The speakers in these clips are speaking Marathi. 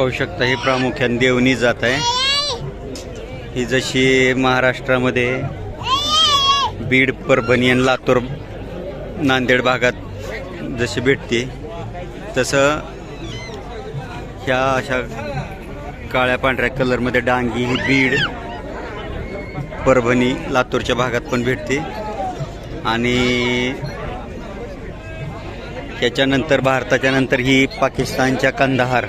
पाहू शकता ही प्रामुख्याने देवणी जात आहे. ही जशी महाराष्ट्रामध्ये बीड परभणी आणि लातूर नांदेड भागात जशी भेटते तसं ह्या अशा काळ्या पांढऱ्या कलरमध्ये डांगी ही बीड परभणी लातूरच्या भागात पण भेटते. आणि त्याच्यानंतर भारताच्या नंतर ही पाकिस्तानच्या कंदाहार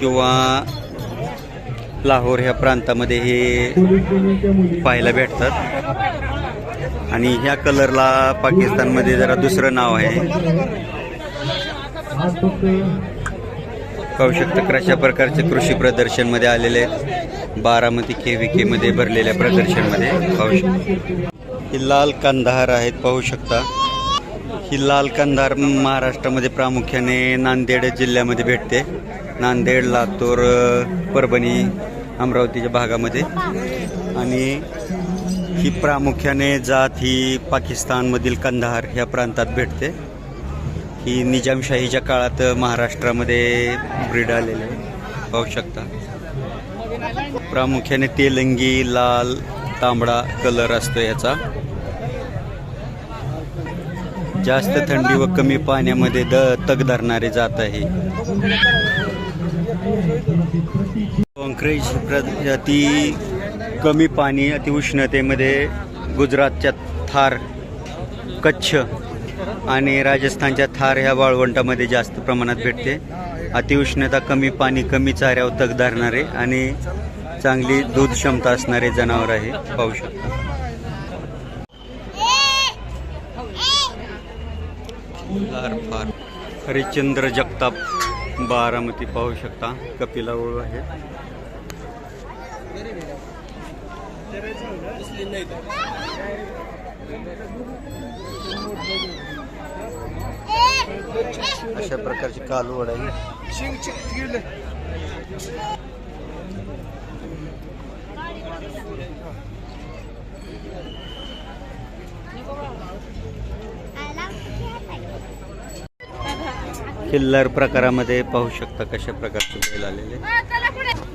किंवा लाहोर ह्या प्रांतामध्ये हे पाहायला भेटतात. आणि ह्या कलरला पाकिस्तानमध्ये जरा दुसरं नाव आहे. पाहू शकता अशा प्रकारचे कृषी प्रदर्शनमध्ये आलेले आहेत. बारामती के व्ही केमध्ये भरलेल्या प्रदर्शनमध्ये पाहू शकता. ही लाल कंदाहार आहेत पाहू शकता. ही लाल कंदार महाराष्ट्रामध्ये प्रामुख्याने नांदेड जिल्ह्यामध्ये भेटते. नांदेड लातूर परभणी अमरावतीच्या भागामध्ये. आणि ही प्रामुख्याने जात ही पाकिस्तानमधील कंधार ह्या प्रांतात भेटते. ही निजामशाहीच्या काळात महाराष्ट्रामध्ये ब्रीड आलेले आहे. पाहू शकता. प्रामुख्याने तेलंगी लाल तांबडा कलर असतो याचा. जास्त थंडी व कमी पाण्यामध्ये द तग धरणारे जात आहे. काँक्रेज प्रजाती कमी पाणी अतिउष्णतेमध्ये गुजरातच्या थार कच्छ आणि राजस्थानच्या थार ह्या वाळवंटामध्ये जास्त प्रमाणात भेटते. अतिउष्णता कमी पाणी कमी चाऱ्यावर तग धरणारे आणि चांगली दूध क्षमता असणारे जनावर आहे पाहू शकता. फार फार. हरिश्चंद्र जगताप बारामती पाहू शकता. कपिला ओळ आहे. अशा प्रकारची कालवड आहे किल्लर प्रकारामध्ये पाहू शकता कशा प्रकारचे बैल आलेले.